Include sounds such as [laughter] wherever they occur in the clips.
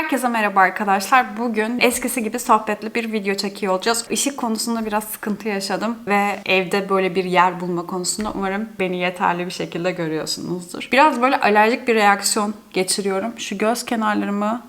Herkese merhaba arkadaşlar. Bugün eskisi gibi sohbetli bir video çekiyor olacağız. Işık konusunda biraz sıkıntı yaşadım ve evde böyle bir yer bulma konusunda umarım beni yeterli bir şekilde görüyorsunuzdur. Biraz böyle alerjik bir reaksiyon geçiriyorum. Şu göz kenarlarımı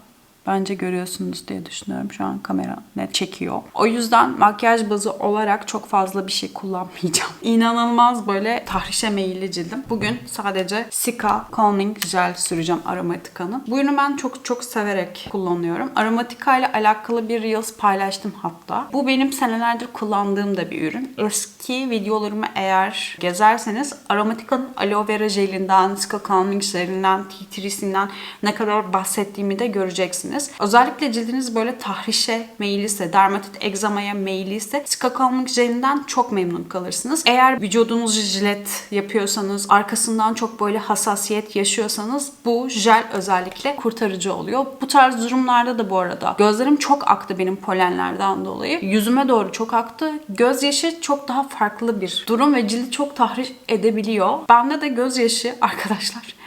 Bence görüyorsunuz diye düşünüyorum. Şu an kamera net çekiyor. O yüzden makyaj bazı olarak çok fazla bir şey kullanmayacağım. [laughs] İnanılmaz böyle tahrişe meyilli cildim. Bugün sadece Sika Calming Gel süreceğim Aromatica'nın. Bu ürünü ben çok çok severek kullanıyorum. Aromatica ile alakalı bir Reels paylaştım hatta. Bu benim senelerdir kullandığım da bir ürün. Eski videolarımı eğer gezerseniz Aromatica'nın aloe vera jelinden, Sika Calming jelinden, tea tree'sinden ne kadar bahsettiğimi de göreceksiniz. Özellikle cildiniz böyle tahrişe meyilliyse, dermatit egzamaya meyilliyse Sika Calming jelinden çok memnun kalırsınız. Eğer vücudunuz jilet yapıyorsanız, arkasından çok böyle hassasiyet yaşıyorsanız bu jel özellikle kurtarıcı oluyor. Bu tarz durumlarda da bu arada gözlerim çok aktı benim polenlerden dolayı. Yüzüme doğru çok aktı. Gözyaşı çok daha farklı bir durum ve cildi çok tahriş edebiliyor. Bende de gözyaşı [laughs] arkadaşlar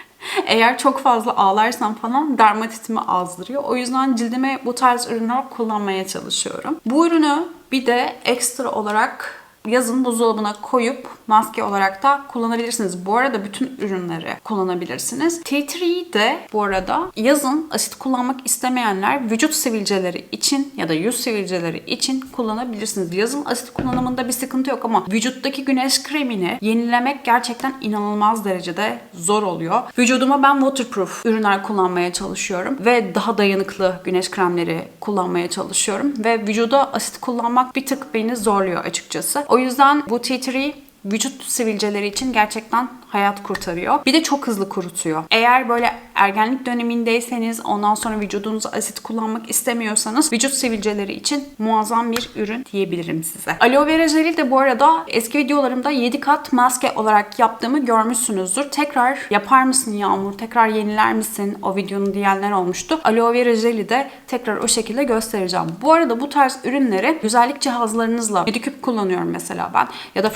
eğer çok fazla ağlarsam falan dermatitimi azdırıyor. O yüzden cildime bu tarz ürünler kullanmaya çalışıyorum. Bu ürünü bir de ekstra olarak yazın buzdolabına koyup maske olarak da kullanabilirsiniz. Bu arada bütün ürünleri kullanabilirsiniz. Tea Tree de bu arada yazın asit kullanmak istemeyenler vücut sivilceleri için ya da yüz sivilceleri için kullanabilirsiniz. Yazın asit kullanımında bir sıkıntı yok ama vücuttaki güneş kremini yenilemek gerçekten inanılmaz derecede zor oluyor. Vücuduma ben waterproof ürünler kullanmaya çalışıyorum ve daha dayanıklı güneş kremleri kullanmaya çalışıyorum ve vücuda asit kullanmak bir tık beni zorluyor açıkçası. O yüzden bu tea tree vücut sivilceleri için gerçekten hayat kurtarıyor. Bir de çok hızlı kurutuyor. Eğer böyle ergenlik dönemindeyseniz ondan sonra vücudunuza asit kullanmak istemiyorsanız vücut sivilceleri için muazzam bir ürün diyebilirim size. Aloe vera jeli de bu arada eski videolarımda 7 kat maske olarak yaptığımı görmüşsünüzdür. Tekrar yapar mısın Yağmur? Tekrar yeniler misin? O videonun diyenler olmuştu. Aloe vera jeli de tekrar o şekilde göstereceğim. Bu arada bu tarz ürünleri güzellik cihazlarınızla Mediküp kullanıyorum mesela ben ya da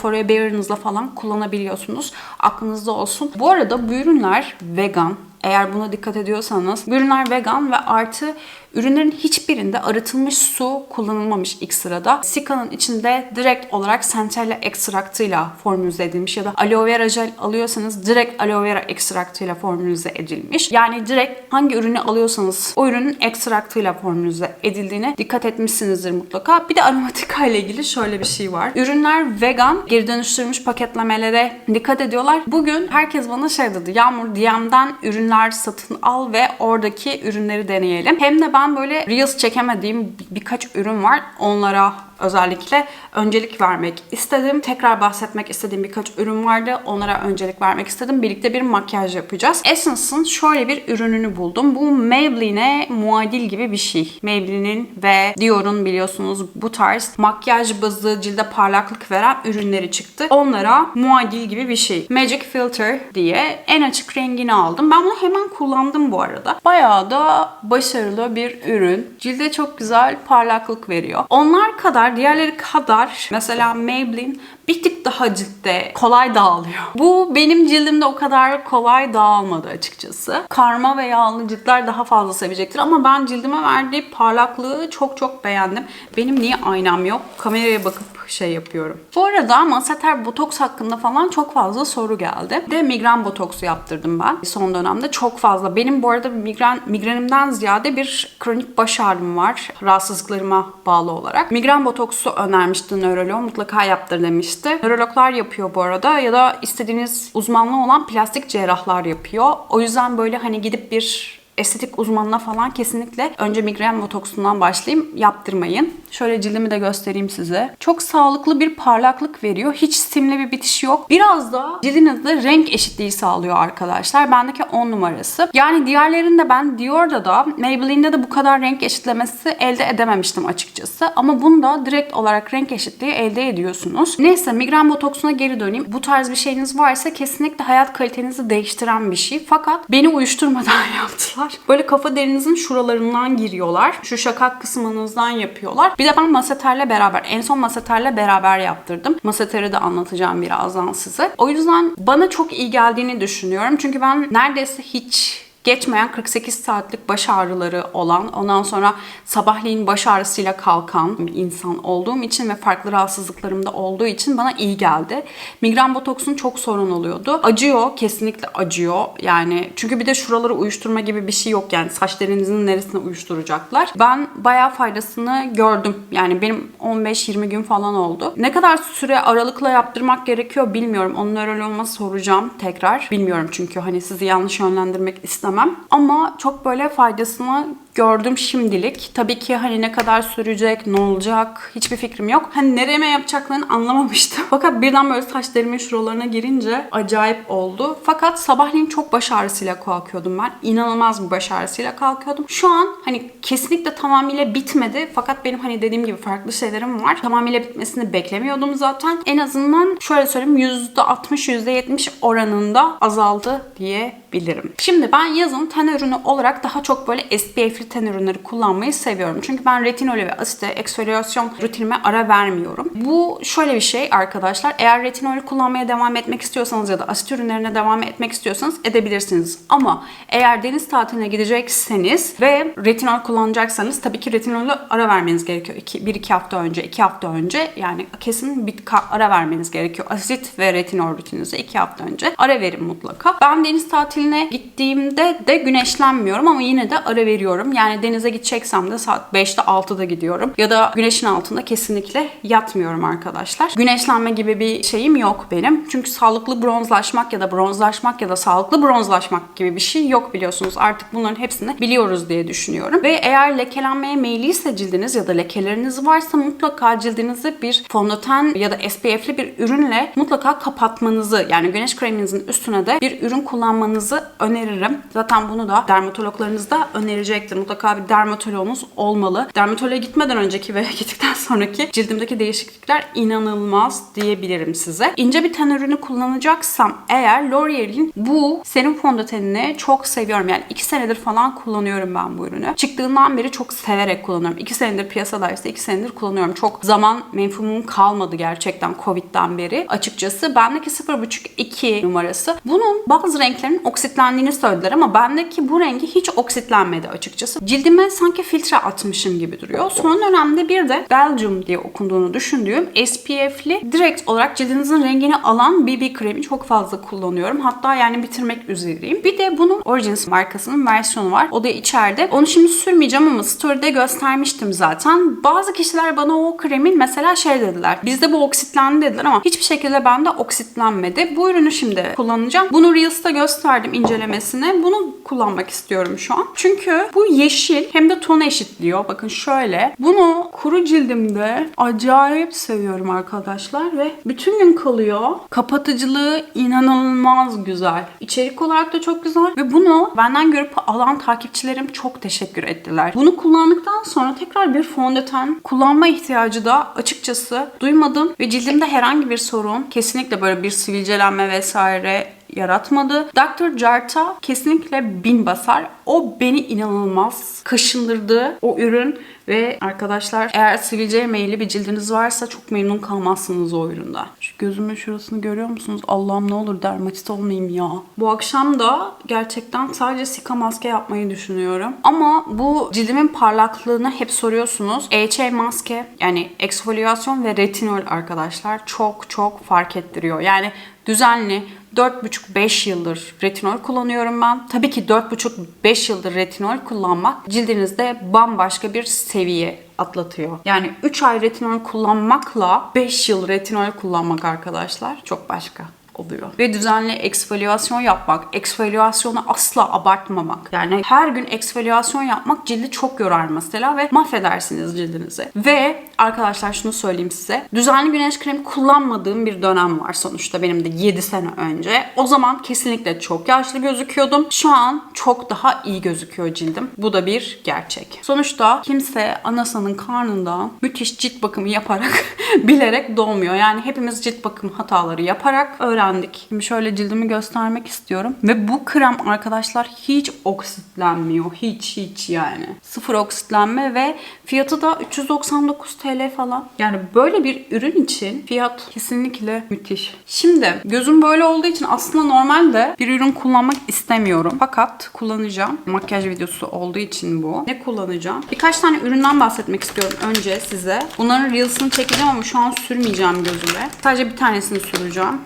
Forever'ınızla falan kullanabiliyorsunuz. Aklınızda olsun. Bu arada bu ürünler vegan. Eğer buna dikkat ediyorsanız ürünler vegan ve artı ürünlerin hiçbirinde arıtılmış su kullanılmamış ilk sırada. Sika'nın içinde direkt olarak centella ekstraktıyla formülize edilmiş ya da aloe vera jel alıyorsanız direkt aloe vera ekstraktıyla formülize edilmiş. Yani direkt hangi ürünü alıyorsanız o ürünün ekstraktıyla formülize edildiğine dikkat etmişsinizdir mutlaka. Bir de aromatika [laughs] ile ilgili şöyle bir şey var. Ürünler vegan, geri dönüştürülmüş paketlemelere dikkat ediyorlar. Bugün herkes bana şey dedi. Yağmur DM'den ürünler satın al ve oradaki ürünleri deneyelim. Hem de ben böyle Reels çekemediğim birkaç ürün var. Onlara özellikle öncelik vermek istedim. Tekrar bahsetmek istediğim birkaç ürün vardı. Onlara öncelik vermek istedim. Birlikte bir makyaj yapacağız. Essence'ın şöyle bir ürününü buldum. Bu Maybelline'e muadil gibi bir şey. Maybelline'in ve Dior'un biliyorsunuz bu tarz makyaj bazı cilde parlaklık veren ürünleri çıktı. Onlara muadil gibi bir şey. Magic Filter diye en açık rengini aldım. Ben bunu hemen kullandım bu arada. Bayağı da başarılı bir ürün. Cilde çok güzel parlaklık veriyor. Onlar kadar diğerleri kadar mesela Maybelline bir tık daha ciltte kolay dağılıyor. Bu benim cildimde o kadar kolay dağılmadı açıkçası. Karma ve yağlı ciltler daha fazla sevecektir ama ben cildime verdiği parlaklığı çok çok beğendim. Benim niye aynam yok? Kameraya bakıp şey yapıyorum. Bu arada Masseter botoks hakkında falan çok fazla soru geldi. Bir De migren botoksu yaptırdım ben son dönemde. Çok fazla. Benim bu arada migren migrenimden ziyade bir kronik baş ağrım var. Rahatsızlıklarıma bağlı olarak. Migren botoksu önermişti nöroloğum. Mutlaka yaptır demişti. Nörologlar yapıyor bu arada ya da istediğiniz uzmanlığı olan plastik cerrahlar yapıyor. O yüzden böyle hani gidip bir estetik uzmanına falan kesinlikle önce migren botoksundan başlayayım. Yaptırmayın. Şöyle cildimi de göstereyim size. Çok sağlıklı bir parlaklık veriyor. Hiç simli bir bitiş yok. Biraz da cildinizde renk eşitliği sağlıyor arkadaşlar. Bendeki 10 numarası. Yani diğerlerinde ben Dior'da da Maybelline'de de bu kadar renk eşitlemesi elde edememiştim açıkçası. Ama bunda direkt olarak renk eşitliği elde ediyorsunuz. Neyse migren botoksuna geri döneyim. Bu tarz bir şeyiniz varsa kesinlikle hayat kalitenizi değiştiren bir şey. Fakat beni uyuşturmadan [laughs] yaptılar. Böyle kafa derinizin şuralarından giriyorlar. Şu şakak kısmınızdan yapıyorlar. Bir de ben maseterle beraber, en son maseterle beraber yaptırdım. Maseteri de anlatacağım birazdan size. O yüzden bana çok iyi geldiğini düşünüyorum. Çünkü ben neredeyse hiç geçmeyen 48 saatlik baş ağrıları olan, ondan sonra sabahleyin baş ağrısıyla kalkan bir insan olduğum için ve farklı rahatsızlıklarım da olduğu için bana iyi geldi. Migren botoksun çok sorun oluyordu. Acıyor, kesinlikle acıyor. Yani çünkü bir de şuraları uyuşturma gibi bir şey yok yani saç derinizin neresine uyuşturacaklar. Ben bayağı faydasını gördüm. Yani benim 15-20 gün falan oldu. Ne kadar süre aralıkla yaptırmak gerekiyor bilmiyorum. Onun nöroloğuma soracağım tekrar. Bilmiyorum çünkü hani sizi yanlış yönlendirmek istemem. Ama çok böyle faydasını gördüm şimdilik. Tabii ki hani ne kadar sürecek, ne olacak hiçbir fikrim yok. Hani nereme yapacaklarını anlamamıştım. [laughs] Fakat birden böyle saç derimin şuralarına girince acayip oldu. Fakat sabahleyin çok baş ağrısıyla kalkıyordum ben. İnanılmaz bir baş ağrısıyla kalkıyordum. Şu an hani kesinlikle tamamıyla bitmedi. Fakat benim hani dediğim gibi farklı şeylerim var. Tamamıyla bitmesini beklemiyordum zaten. En azından şöyle söyleyeyim %60, %70 oranında azaldı diyebilirim. Şimdi ben yazın ten ürünü olarak daha çok böyle SPF'li ten ürünleri kullanmayı seviyorum. Çünkü ben retinolü ve asite eksfoliasyon rutinime ara vermiyorum. Bu şöyle bir şey arkadaşlar. Eğer retinolü kullanmaya devam etmek istiyorsanız ya da asit ürünlerine devam etmek istiyorsanız edebilirsiniz. Ama eğer deniz tatiline gidecekseniz ve retinol kullanacaksanız tabii ki retinolü ara vermeniz gerekiyor. 1-2 hafta önce, 2 hafta önce yani kesin bir ara vermeniz gerekiyor. Asit ve retinol rutininize 2 hafta önce ara verin mutlaka. Ben deniz tatiline gittiğimde de güneşlenmiyorum ama yine de ara veriyorum. Yani denize gideceksem de saat 5'te 6'da gidiyorum. Ya da güneşin altında kesinlikle yatmıyorum arkadaşlar. Güneşlenme gibi bir şeyim yok benim. Çünkü sağlıklı bronzlaşmak ya da bronzlaşmak ya da sağlıklı bronzlaşmak gibi bir şey yok biliyorsunuz. Artık bunların hepsini biliyoruz diye düşünüyorum. Ve eğer lekelenmeye meyilliyse cildiniz ya da lekeleriniz varsa mutlaka cildinizi bir fondöten ya da SPF'li bir ürünle mutlaka kapatmanızı yani güneş kreminizin üstüne de bir ürün kullanmanızı öneririm. Zaten bunu da dermatologlarınız da önerecektir. Mutlaka bir dermatoloğunuz olmalı. Dermatoloğa gitmeden önceki ve [laughs] gittikten sonraki cildimdeki değişiklikler inanılmaz diyebilirim size. İnce bir ten ürünü kullanacaksam eğer L'Oreal'in bu serum fondötenini çok seviyorum. Yani 2 senedir falan kullanıyorum ben bu ürünü. Çıktığından beri çok severek kullanıyorum. 2 senedir piyasadaysa 2 senedir kullanıyorum. Çok zaman menfumum kalmadı gerçekten Covid'den beri. Açıkçası bendeki 0.5-2 numarası. Bunun bazı renklerin oksitlendiğini söylediler ama bendeki bu rengi hiç oksitlenmedi açıkçası. Cildime sanki filtre atmışım gibi duruyor. Son dönemde bir de Belgium diye okunduğunu düşündüğüm SPF'li direkt olarak cildinizin rengini alan BB kremi çok fazla kullanıyorum. Hatta yani bitirmek üzereyim. Bir de bunun Origins markasının versiyonu var. O da içeride. Onu şimdi sürmeyeceğim ama story'de göstermiştim zaten. Bazı kişiler bana o kremin mesela şey dediler. Bizde bu oksitlendi dediler ama hiçbir şekilde bende oksitlenmedi. Bu ürünü şimdi kullanacağım. Bunu Reels'ta gösterdim incelemesini. Bunu kullanmak istiyorum şu an. Çünkü bu yeşil hem de ton eşitliyor. Bakın şöyle. Bunu kuru cildimde acayip seviyorum arkadaşlar ve bütün gün kalıyor. Kapatıcılığı inanılmaz güzel. İçerik olarak da çok güzel ve bunu benden görüp alan takipçilerim çok teşekkür ettiler. Bunu kullandıktan sonra tekrar bir fondöten kullanma ihtiyacı da açıkçası duymadım ve cildimde herhangi bir sorun, kesinlikle böyle bir sivilcelenme vesaire yaratmadı. Dr. Jarta kesinlikle bin basar. O beni inanılmaz kaşındırdı o ürün ve arkadaşlar eğer sivilceye meyilli bir cildiniz varsa çok memnun kalmazsınız o üründen. Şu gözümün şurasını görüyor musunuz? Allah'ım ne olur dermatit olmayayım ya. Bu akşam da gerçekten sadece sika maske yapmayı düşünüyorum. Ama bu cildimin parlaklığını hep soruyorsunuz. EHA maske yani eksfoliasyon ve retinol arkadaşlar çok çok fark ettiriyor. Yani düzenli 4,5-5 yıldır retinol kullanıyorum ben. Tabii ki 4,5-5 yıldır retinol kullanmak cildinizde bambaşka bir seviye atlatıyor. Yani 3 ay retinol kullanmakla 5 yıl retinol kullanmak arkadaşlar çok başka oluyor. Ve düzenli eksfoliasyon yapmak, eksfoliasyonu asla abartmamak. Yani her gün eksfoliasyon yapmak cildi çok yorar mesela ve mahvedersiniz cildinizi. Ve arkadaşlar şunu söyleyeyim size. Düzenli güneş kremi kullanmadığım bir dönem var sonuçta benim de 7 sene önce. O zaman kesinlikle çok yaşlı gözüküyordum. Şu an çok daha iyi gözüküyor cildim. Bu da bir gerçek. Sonuçta kimse anasının karnında müthiş cilt bakımı yaparak [laughs] bilerek doğmuyor. Yani hepimiz cilt bakım hataları yaparak öğrendik beğendik. Şimdi şöyle cildimi göstermek istiyorum. Ve bu krem arkadaşlar hiç oksitlenmiyor. Hiç hiç yani. Sıfır oksitlenme ve fiyatı da 399 TL falan. Yani böyle bir ürün için fiyat kesinlikle müthiş. Şimdi gözüm böyle olduğu için aslında normalde bir ürün kullanmak istemiyorum. Fakat kullanacağım. Makyaj videosu olduğu için bu. Ne kullanacağım? Birkaç tane üründen bahsetmek istiyorum önce size. Bunların Reels'ını çekeceğim ama şu an sürmeyeceğim gözüme. Sadece bir tanesini süreceğim.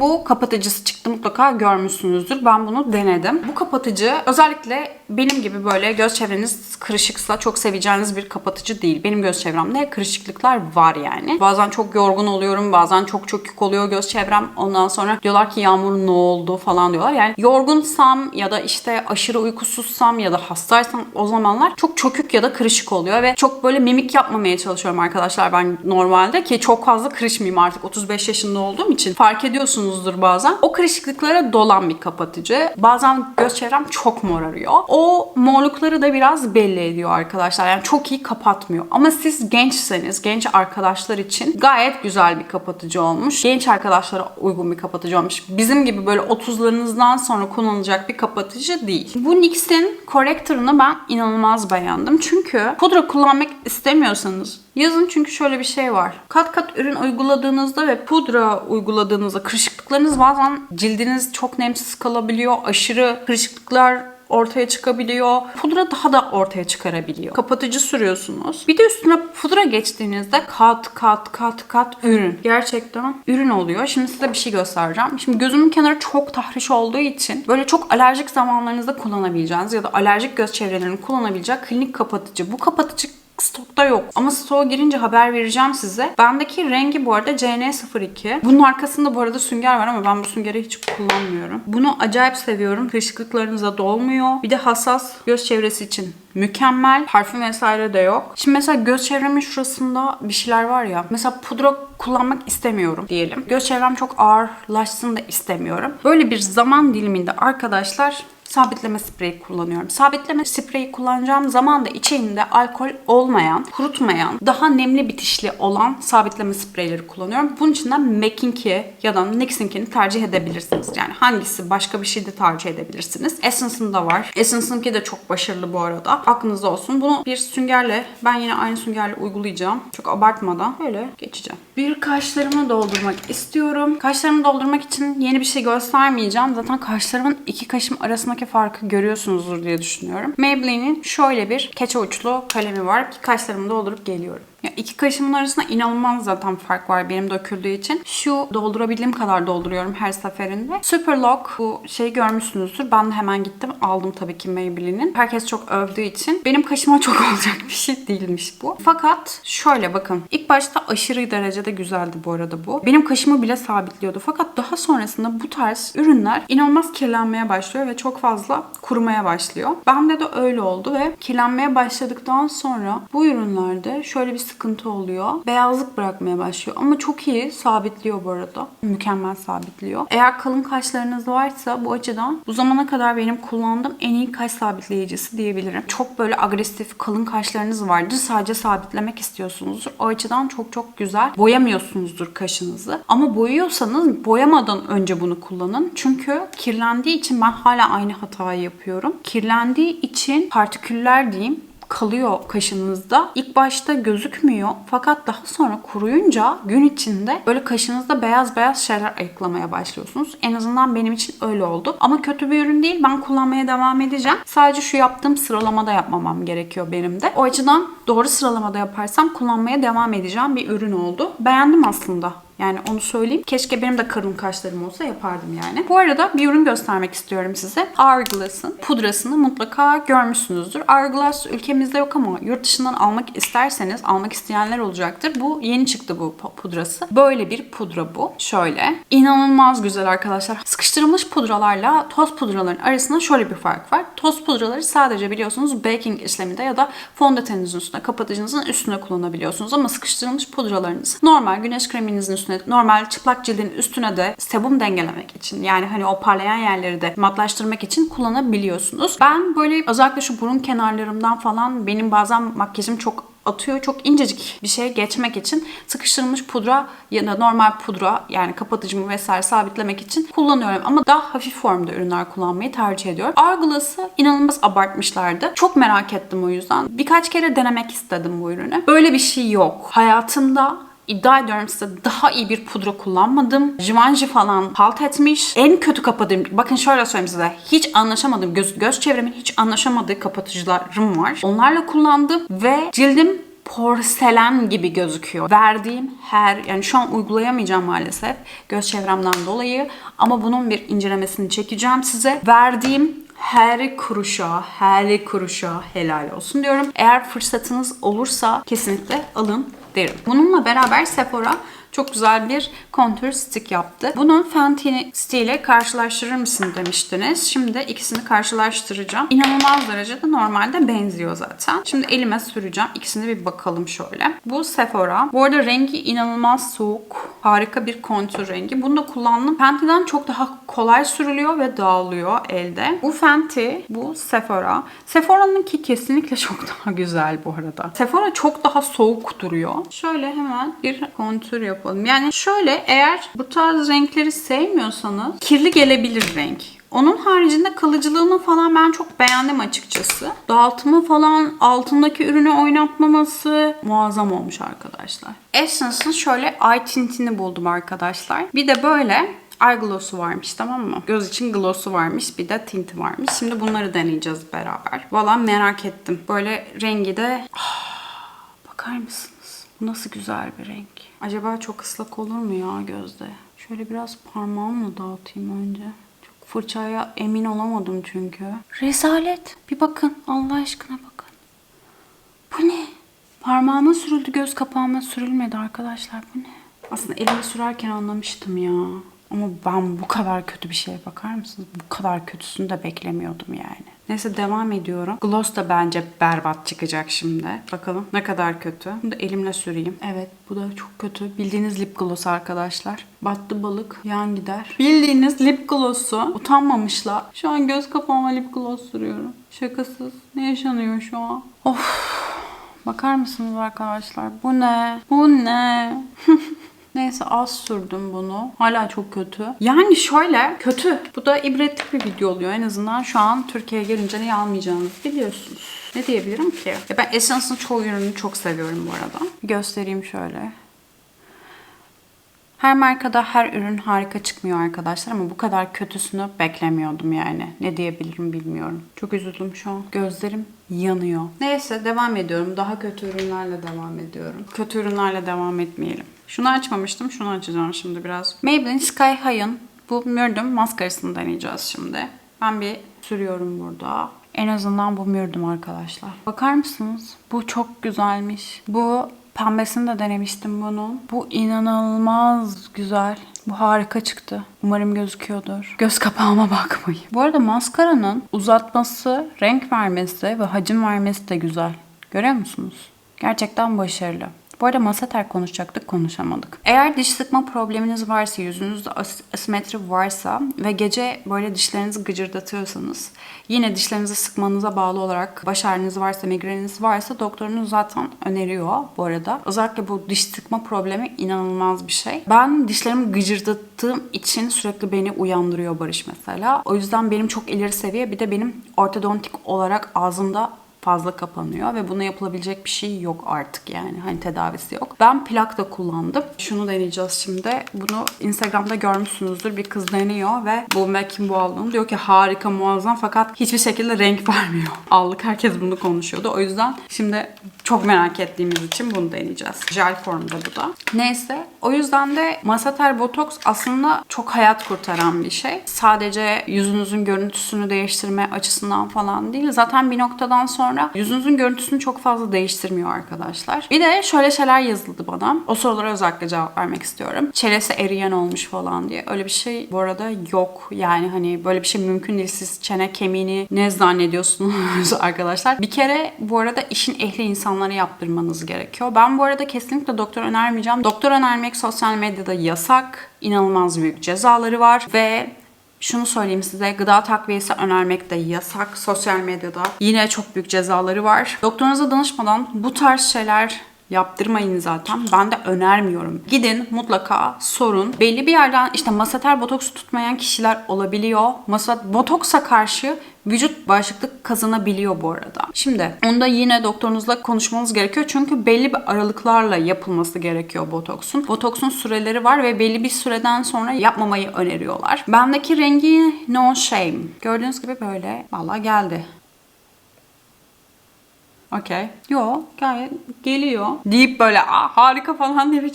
Bu kapatıcısı çıktı. Mutlaka görmüşsünüzdür. Ben bunu denedim. Bu kapatıcı özellikle benim gibi böyle göz çevreniz kırışıksa çok seveceğiniz bir kapatıcı değil. Benim göz çevremde kırışıklıklar var yani. Bazen çok yorgun oluyorum. Bazen çok çökük oluyor göz çevrem. Ondan sonra diyorlar ki Yağmur ne oldu falan diyorlar. Yani yorgunsam ya da işte aşırı uykusuzsam ya da hastaysam o zamanlar çok çökük ya da kırışık oluyor ve çok böyle mimik yapmamaya çalışıyorum arkadaşlar ben normalde ki çok fazla kırışmayayım artık 35 yaşında olduğum için fark ediyorsunuzdur bazen. O kırışıklıklara dolan bir kapatıcı. Bazen göz çevrem çok morarıyor. O morlukları da biraz belli ediyor arkadaşlar. Yani çok iyi kapatmıyor. Ama siz gençseniz, genç arkadaşlar için gayet güzel bir kapatıcı olmuş. Genç arkadaşlara uygun bir kapatıcı olmuş. Bizim gibi böyle 30'larınızdan sonra kullanılacak bir kapatıcı değil. Bu NYX'in Corrector'ını ben inanılmaz beğendim. Çünkü pudra kullanmak istemiyorsanız Yazın çünkü şöyle bir şey var. Kat kat ürün uyguladığınızda ve pudra uyguladığınızda kırışıklıklarınız bazen cildiniz çok nemsiz kalabiliyor. Aşırı kırışıklıklar ortaya çıkabiliyor. Pudra daha da ortaya çıkarabiliyor. Kapatıcı sürüyorsunuz. Bir de üstüne pudra geçtiğinizde kat kat kat kat ürün. Gerçekten ürün oluyor. Şimdi size bir şey göstereceğim. Şimdi gözümün kenarı çok tahriş olduğu için böyle çok alerjik zamanlarınızda kullanabileceğiniz ya da alerjik göz çevrelerini kullanabilecek klinik kapatıcı. Bu kapatıcı stokta yok. Ama stoğa girince haber vereceğim size. Bendeki rengi bu arada CN02. Bunun arkasında bu arada sünger var ama ben bu süngeri hiç kullanmıyorum. Bunu acayip seviyorum. Kırışıklıklarınıza dolmuyor. Bir de hassas göz çevresi için mükemmel. Parfüm vesaire de yok. Şimdi mesela göz çevremin şurasında bir şeyler var ya. Mesela pudra kullanmak istemiyorum diyelim. Göz çevrem çok ağırlaşsın da istemiyorum. Böyle bir zaman diliminde arkadaşlar sabitleme spreyi kullanıyorum. Sabitleme spreyi kullanacağım zaman da içinde alkol olmayan, kurutmayan, daha nemli bitişli olan sabitleme spreyleri kullanıyorum. Bunun için de MAC'inki ya da NYX'inkini tercih edebilirsiniz. Yani hangisi başka bir şey de tercih edebilirsiniz. Essence'ın da var. Essence'ınki de çok başarılı bu arada. Aklınızda olsun. Bunu bir süngerle, ben yine aynı süngerle uygulayacağım. Çok abartmadan böyle geçeceğim. Bir kaşlarımı doldurmak istiyorum. Kaşlarımı doldurmak için yeni bir şey göstermeyeceğim. Zaten kaşlarımın iki kaşım arasındaki farkı görüyorsunuzdur diye düşünüyorum. Maybelline'in şöyle bir keçe uçlu kalemi var. Kaşlarımı doldurup geliyorum. Ya iki kaşımın arasında inanılmaz zaten fark var benim döküldüğü için. Şu doldurabildiğim kadar dolduruyorum her seferinde. Superlock bu şeyi görmüşsünüzdür. Ben de hemen gittim aldım tabii ki Maybelline'in. Herkes çok övdüğü için benim kaşıma [laughs] çok olacak bir şey değilmiş bu. Fakat şöyle bakın. İlk başta aşırı derecede güzeldi bu arada bu. Benim kaşımı bile sabitliyordu. Fakat daha sonrasında bu tarz ürünler inanılmaz kirlenmeye başlıyor ve çok fazla kurumaya başlıyor. Bende de öyle oldu ve kirlenmeye başladıktan sonra bu ürünlerde şöyle bir sıkıntı oluyor. Beyazlık bırakmaya başlıyor. Ama çok iyi sabitliyor bu arada. Mükemmel sabitliyor. Eğer kalın kaşlarınız varsa bu açıdan bu zamana kadar benim kullandığım en iyi kaş sabitleyicisi diyebilirim. Çok böyle agresif kalın kaşlarınız vardır. Sadece sabitlemek istiyorsunuzdur. O açıdan çok çok güzel. Boyamıyorsunuzdur kaşınızı. Ama boyuyorsanız boyamadan önce bunu kullanın. Çünkü kirlendiği için ben hala aynı hatayı yapıyorum. Kirlendiği için partiküller diyeyim kalıyor kaşınızda. İlk başta gözükmüyor fakat daha sonra kuruyunca gün içinde böyle kaşınızda beyaz beyaz şeyler ayıklamaya başlıyorsunuz. En azından benim için öyle oldu. Ama kötü bir ürün değil. Ben kullanmaya devam edeceğim. Sadece şu yaptığım sıralamada yapmamam gerekiyor benim de. O açıdan doğru sıralamada yaparsam kullanmaya devam edeceğim bir ürün oldu. Beğendim aslında. Yani onu söyleyeyim. Keşke benim de kalın kaşlarım olsa yapardım yani. Bu arada bir ürün göstermek istiyorum size. Hourglass'ın pudrasını mutlaka görmüşsünüzdür. Hourglass ülkemizde yok ama yurt dışından almak isterseniz almak isteyenler olacaktır. Bu yeni çıktı bu pudrası. Böyle bir pudra bu. Şöyle. İnanılmaz güzel arkadaşlar. Sıkıştırılmış pudralarla toz pudraların arasında şöyle bir fark var. Toz pudraları sadece biliyorsunuz baking işleminde ya da fondöteninizin üstüne, kapatıcınızın üstüne kullanabiliyorsunuz. Ama sıkıştırılmış pudralarınız normal güneş kreminizin üstüne normal çıplak cildin üstüne de sebum dengelemek için yani hani o parlayan yerleri de matlaştırmak için kullanabiliyorsunuz. Ben böyle özellikle şu burun kenarlarımdan falan benim bazen makyajım çok atıyor. Çok incecik bir şey geçmek için sıkıştırılmış pudra ya da normal pudra yani kapatıcımı vesaire sabitlemek için kullanıyorum. Ama daha hafif formda ürünler kullanmayı tercih ediyorum. Hourglass'ı inanılmaz abartmışlardı. Çok merak ettim o yüzden. Birkaç kere denemek istedim bu ürünü. Böyle bir şey yok. Hayatımda İddia ediyorum size daha iyi bir pudra kullanmadım. Givenchy falan halt etmiş. En kötü kapadığım, bakın şöyle söyleyeyim size. Hiç anlaşamadığım, göz, göz çevremin hiç anlaşamadığı kapatıcılarım var. Onlarla kullandım ve cildim porselen gibi gözüküyor. Verdiğim her, yani şu an uygulayamayacağım maalesef göz çevremden dolayı ama bunun bir incelemesini çekeceğim size. Verdiğim her kuruşa, her kuruşa helal olsun diyorum. Eğer fırsatınız olursa kesinlikle alın derim. Bununla beraber Sephora çok güzel bir contour stick yaptı. Bunun Fenty stick ile karşılaştırır mısın demiştiniz. Şimdi ikisini karşılaştıracağım. İnanılmaz derecede normalde benziyor zaten. Şimdi elime süreceğim. İkisine bir bakalım şöyle. Bu Sephora. Bu arada rengi inanılmaz soğuk. Harika bir kontur rengi. Bunu da kullandım. Fenty'den çok daha kolay sürülüyor ve dağılıyor elde. Bu Fenty, bu Sephora. Sephora'nınki kesinlikle çok [laughs] daha güzel bu arada. Sephora çok daha soğuk duruyor. Şöyle hemen bir kontur yapalım. Yani şöyle eğer bu tarz renkleri sevmiyorsanız kirli gelebilir renk. Onun haricinde kalıcılığını falan ben çok beğendim açıkçası. Dağıtımı falan altındaki ürünü oynatmaması muazzam olmuş arkadaşlar. Essence'ın şöyle eye tintini buldum arkadaşlar. Bir de böyle eye gloss'u varmış tamam mı? Göz için gloss'u varmış bir de tinti varmış. Şimdi bunları deneyeceğiz beraber. Valla merak ettim. Böyle rengi de... Ah, bakar mısınız? Bu nasıl güzel bir renk. Acaba çok ıslak olur mu ya gözde? Şöyle biraz parmağımla dağıtayım önce. Fırçaya emin olamadım çünkü. Rezalet. Bir bakın Allah aşkına bakın. Bu ne? Parmağıma sürüldü göz kapağıma sürülmedi arkadaşlar bu ne? Aslında elime sürerken anlamıştım ya. Ama ben bu kadar kötü bir şeye bakar mısınız? Bu kadar kötüsünü de beklemiyordum yani. Neyse devam ediyorum. Gloss da bence berbat çıkacak şimdi. Bakalım ne kadar kötü. Bunu da elimle süreyim. Evet bu da çok kötü. Bildiğiniz lip gloss arkadaşlar. Battı balık yan gider. Bildiğiniz lip gloss'u utanmamışlar. Şu an göz kapağıma lip gloss sürüyorum. Şakasız. Ne yaşanıyor şu an? Of. Bakar mısınız arkadaşlar? Bu ne? Bu ne? [laughs] Neyse az sürdüm bunu. Hala çok kötü. Yani şöyle kötü. Bu da ibretlik bir video oluyor. En azından şu an Türkiye'ye gelince ne almayacağınızı biliyorsunuz. Ne diyebilirim ki? Ya ben Essence'ın çoğu ürünü çok seviyorum bu arada. Göstereyim şöyle. Her markada her ürün harika çıkmıyor arkadaşlar ama bu kadar kötüsünü beklemiyordum yani. Ne diyebilirim bilmiyorum. Çok üzüldüm şu an. Gözlerim yanıyor. Neyse devam ediyorum. Daha kötü ürünlerle devam ediyorum. Kötü ürünlerle devam etmeyelim. Şunu açmamıştım. Şunu açacağım şimdi biraz. Maybelline Sky High'ın bu Mürdüm maskarasını deneyeceğiz şimdi. Ben bir sürüyorum burada. En azından bu mürdüm arkadaşlar. Bakar mısınız? Bu çok güzelmiş. Bu pembesini de denemiştim bunun. Bu inanılmaz güzel. Bu harika çıktı. Umarım gözüküyordur. Göz kapağıma bakmayın. Bu arada maskaranın uzatması, renk vermesi ve hacim vermesi de güzel. Görüyor musunuz? Gerçekten başarılı. Bu arada masater konuşacaktık, konuşamadık. Eğer diş sıkma probleminiz varsa, yüzünüzde as- asimetri varsa ve gece böyle dişlerinizi gıcırdatıyorsanız, yine dişlerinizi sıkmanıza bağlı olarak baş ağrınız varsa, migreniniz varsa doktorunuz zaten öneriyor bu arada. Özellikle bu diş sıkma problemi inanılmaz bir şey. Ben dişlerimi gıcırdattığım için sürekli beni uyandırıyor Barış mesela. O yüzden benim çok ileri seviye bir de benim ortodontik olarak ağzımda fazla kapanıyor ve buna yapılabilecek bir şey yok artık yani. Hani tedavisi yok. Ben plak da kullandım. Şunu deneyeceğiz şimdi. Bunu Instagram'da görmüşsünüzdür. Bir kız deniyor ve bu bu aldığını diyor ki harika muazzam fakat hiçbir şekilde renk [laughs] vermiyor. Aldık herkes bunu konuşuyordu. O yüzden şimdi çok merak ettiğimiz için bunu deneyeceğiz. Jel formda bu da. Neyse o yüzden de Masater Botox aslında çok hayat kurtaran bir şey. Sadece yüzünüzün görüntüsünü değiştirme açısından falan değil. Zaten bir noktadan sonra yüzünüzün görüntüsünü çok fazla değiştirmiyor arkadaşlar. Bir de şöyle şeyler yazıldı bana. O sorulara özellikle cevap vermek istiyorum. Çenesi eriyen olmuş falan diye. Öyle bir şey bu arada yok. Yani hani böyle bir şey mümkün değil. Siz çene kemiğini ne zannediyorsunuz [laughs] arkadaşlar? Bir kere bu arada işin ehli insanlara yaptırmanız gerekiyor. Ben bu arada kesinlikle doktor önermeyeceğim. Doktor önermek sosyal medyada yasak. İnanılmaz büyük cezaları var ve Şunu söyleyeyim size. Gıda takviyesi önermek de yasak. Sosyal medyada yine çok büyük cezaları var. Doktorunuza danışmadan bu tarz şeyler yaptırmayın zaten. Ben de önermiyorum. Gidin mutlaka sorun. Belli bir yerden işte maseter botoksu tutmayan kişiler olabiliyor. Masa botoksa karşı vücut bağışıklık kazanabiliyor bu arada. Şimdi onda yine doktorunuzla konuşmanız gerekiyor. Çünkü belli bir aralıklarla yapılması gerekiyor botoksun. Botoksun süreleri var ve belli bir süreden sonra yapmamayı öneriyorlar. Bendeki rengi no shame. Gördüğünüz gibi böyle valla geldi. Okey. Yo gayet geliyor. Deyip böyle Aa, harika falan diye bir.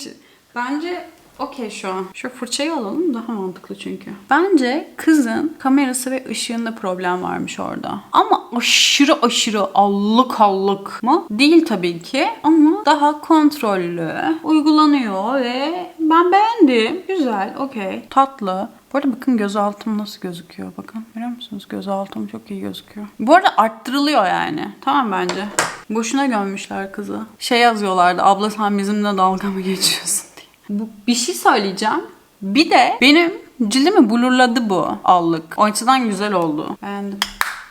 Bence okey şu an. Şu fırçayı alalım daha mantıklı çünkü. Bence kızın kamerası ve ışığında problem varmış orada. Ama aşırı aşırı allık allık mı? Değil tabii ki ama daha kontrollü uygulanıyor ve ben beğendim. Güzel, okey. Tatlı. Bu arada bakın gözaltım nasıl gözüküyor bakın. Görüyor musunuz? Gözaltım çok iyi gözüküyor. Bu arada arttırılıyor yani. Tamam bence. Boşuna gömmüşler kızı. Şey yazıyorlardı. Abla sen bizimle dalga mı geçiyorsun [laughs] diye. Bu, bir şey söyleyeceğim. Bir de benim cildimi blurladı bu allık. O açıdan güzel oldu. Beğendim.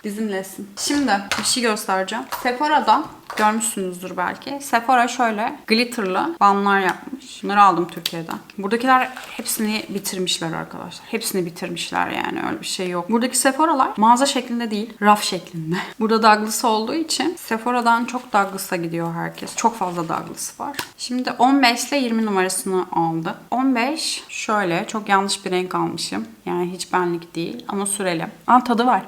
Bizimlesin. Şimdi bir şey göstereceğim. Sephora'da görmüşsünüzdür belki. Sephora şöyle glitterlı balmlar yapmış. Bunları aldım Türkiye'den. Buradakiler hepsini bitirmişler arkadaşlar. Hepsini bitirmişler yani öyle bir şey yok. Buradaki Sephora'lar mağaza şeklinde değil, raf şeklinde. [laughs] Burada Douglas olduğu için Sephora'dan çok Douglas'a gidiyor herkes. Çok fazla Douglas var. Şimdi 15 ile 20 numarasını aldı. 15 şöyle çok yanlış bir renk almışım. Yani hiç benlik değil ama sürelim. Aa tadı var.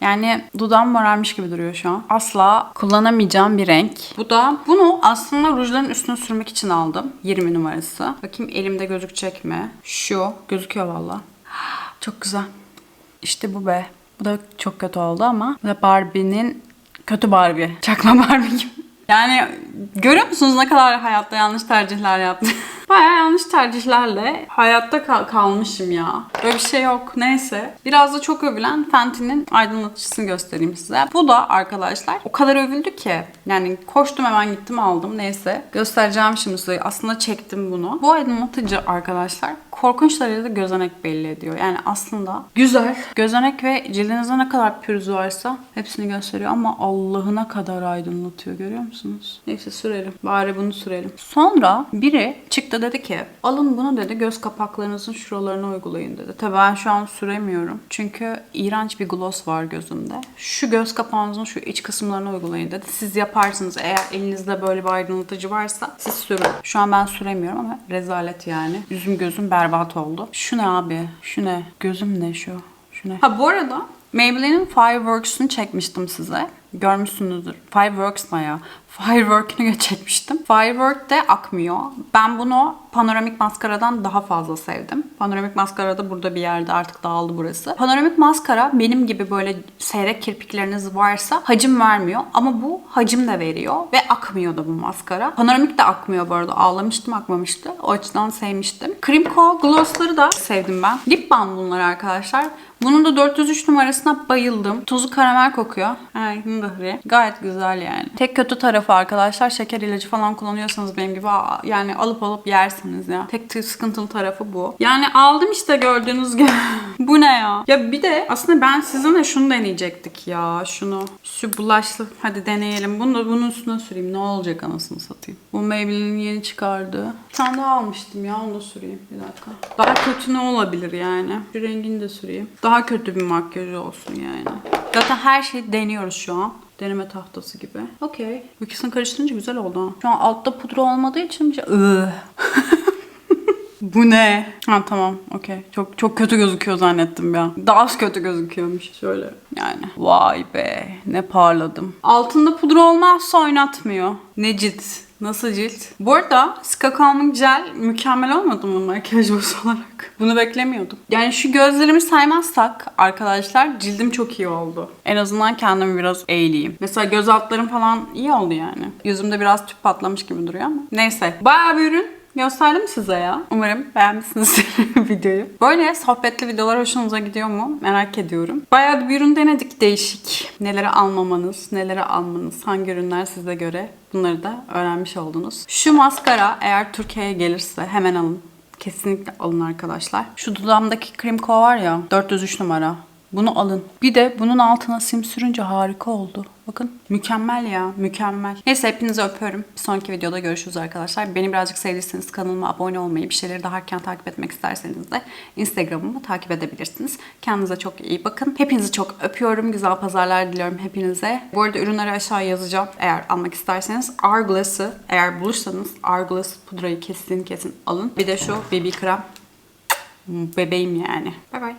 Yani dudağım morarmış gibi duruyor şu an. Asla kullanamayacağım bir renk. Bu da bunu aslında rujların üstüne sürmek için aldım. 20 numarası. Bakayım elimde gözükecek mi? Şu. Gözüküyor valla. [gasps] Çok güzel. İşte bu be. Bu da çok kötü oldu ama. Bu da Barbie'nin kötü Barbie. Çakma Barbie gibi. [laughs] Yani görüyor musunuz ne kadar hayatta yanlış tercihler yaptım? [laughs] Baya yanlış tercihlerle hayatta kal- kalmışım ya. Böyle bir şey yok. Neyse. Biraz da çok övülen Fenty'nin aydınlatıcısını göstereyim size. Bu da arkadaşlar o kadar övüldü ki. Yani koştum hemen gittim aldım. Neyse. Göstereceğim şimdi size. Aslında çektim bunu. Bu aydınlatıcı arkadaşlar korkunç derecede gözenek belli ediyor. Yani aslında güzel. Gözenek ve cildinizde ne kadar pürüz varsa hepsini gösteriyor ama Allah'ına kadar aydınlatıyor. Görüyor musunuz? Neyse sürelim. Bari bunu sürelim. Sonra biri çıktı dedi ki alın bunu dedi göz kapaklarınızın şuralarına uygulayın dedi. Tabii ben şu an süremiyorum. Çünkü iğrenç bir gloss var gözümde. Şu göz kapağınızın şu iç kısımlarına uygulayın dedi. Siz yaparsınız eğer elinizde böyle bir aydınlatıcı varsa siz sürün. Şu an ben süremiyorum ama rezalet yani. Yüzüm gözüm berbat oldu. Şu ne abi? Şu ne? Gözüm ne şu? Şu ne? Ha bu arada Maybelline'in Fireworks'unu çekmiştim size. Görmüşsünüzdür. Fireworks ne ya? Firework'ünü [laughs] çekmiştim. Firework de akmıyor. Ben bunu panoramik maskaradan daha fazla sevdim. Panoramik maskara da burada bir yerde artık dağıldı burası. Panoramik maskara benim gibi böyle seyrek kirpikleriniz varsa hacim vermiyor. Ama bu hacim de veriyor ve akmıyor da bu maskara. Panoramik de akmıyor bu arada. Ağlamıştım akmamıştı. O açıdan sevmiştim. Crimco glossları da sevdim ben. Lip balm bunlar arkadaşlar. Bunun da 403 numarasına bayıldım. Tuzu karamel kokuyor. Ay, hıngıhri. Gayet güzel yani. Tek kötü tarafı arkadaşlar şeker ilacı falan kullanıyorsanız benim gibi aa, yani alıp alıp yersiniz ya. Tek sıkıntılı tarafı bu. Yani aldım işte gördüğünüz gibi. [laughs] bu ne ya? Ya bir de aslında ben sizinle şunu deneyecektik ya. Şunu. Şu bulaşlı. Hadi deneyelim. Bunu da bunun üstüne süreyim. Ne olacak anasını satayım. Bu Maybelline'in yeni çıkardığı. Bir tane daha almıştım ya. Onu da süreyim. Bir dakika. Daha kötü ne olabilir yani? Şu rengini de süreyim. Daha kötü bir makyaj olsun yani. Zaten her şeyi deniyoruz şu an. Deneme tahtası gibi. Okey. Bu ikisini karıştırınca güzel oldu. Şu an altta pudra olmadığı için bir şey... [laughs] Bu ne? Ha tamam okey. Çok çok kötü gözüküyor zannettim ya. Daha az kötü gözüküyormuş. Şöyle yani. Vay be ne parladım. Altında pudra olmazsa oynatmıyor. Ne cilt. Nasıl cilt? Bu arada Sika Calming Gel mükemmel olmadı mı makyaj bozu olarak? Bunu beklemiyordum. Yani şu gözlerimi saymazsak arkadaşlar cildim çok iyi oldu. En azından kendimi biraz eğleyeyim. Mesela göz altlarım falan iyi oldu yani. Yüzümde biraz tüp patlamış gibi duruyor ama. Neyse. Bayağı bir ürün gösterdim size ya. Umarım beğenmişsinizdir [laughs] videoyu. Böyle sohbetli videolar hoşunuza gidiyor mu? Merak ediyorum. Bayağı bir ürün denedik değişik. Neleri almamanız, neleri almanız, hangi ürünler size göre bunları da öğrenmiş oldunuz. Şu maskara eğer Türkiye'ye gelirse hemen alın. Kesinlikle alın arkadaşlar. Şu dudağımdaki Krimko var ya 403 numara. Bunu alın. Bir de bunun altına sim sürünce harika oldu. Bakın mükemmel ya mükemmel. Neyse hepinizi öpüyorum. Bir sonraki videoda görüşürüz arkadaşlar. Beni birazcık sevdiyseniz kanalıma abone olmayı, bir şeyleri daha erken takip etmek isterseniz de Instagram'ımı takip edebilirsiniz. Kendinize çok iyi bakın. Hepinizi çok öpüyorum. Güzel pazarlar diliyorum hepinize. Bu arada ürünleri aşağı yazacağım. Eğer almak isterseniz Hourglass'ı eğer bulursanız Hourglass pudrayı kesin kesin alın. Bir de şu BB krem. Bebeğim yani. Bay bay.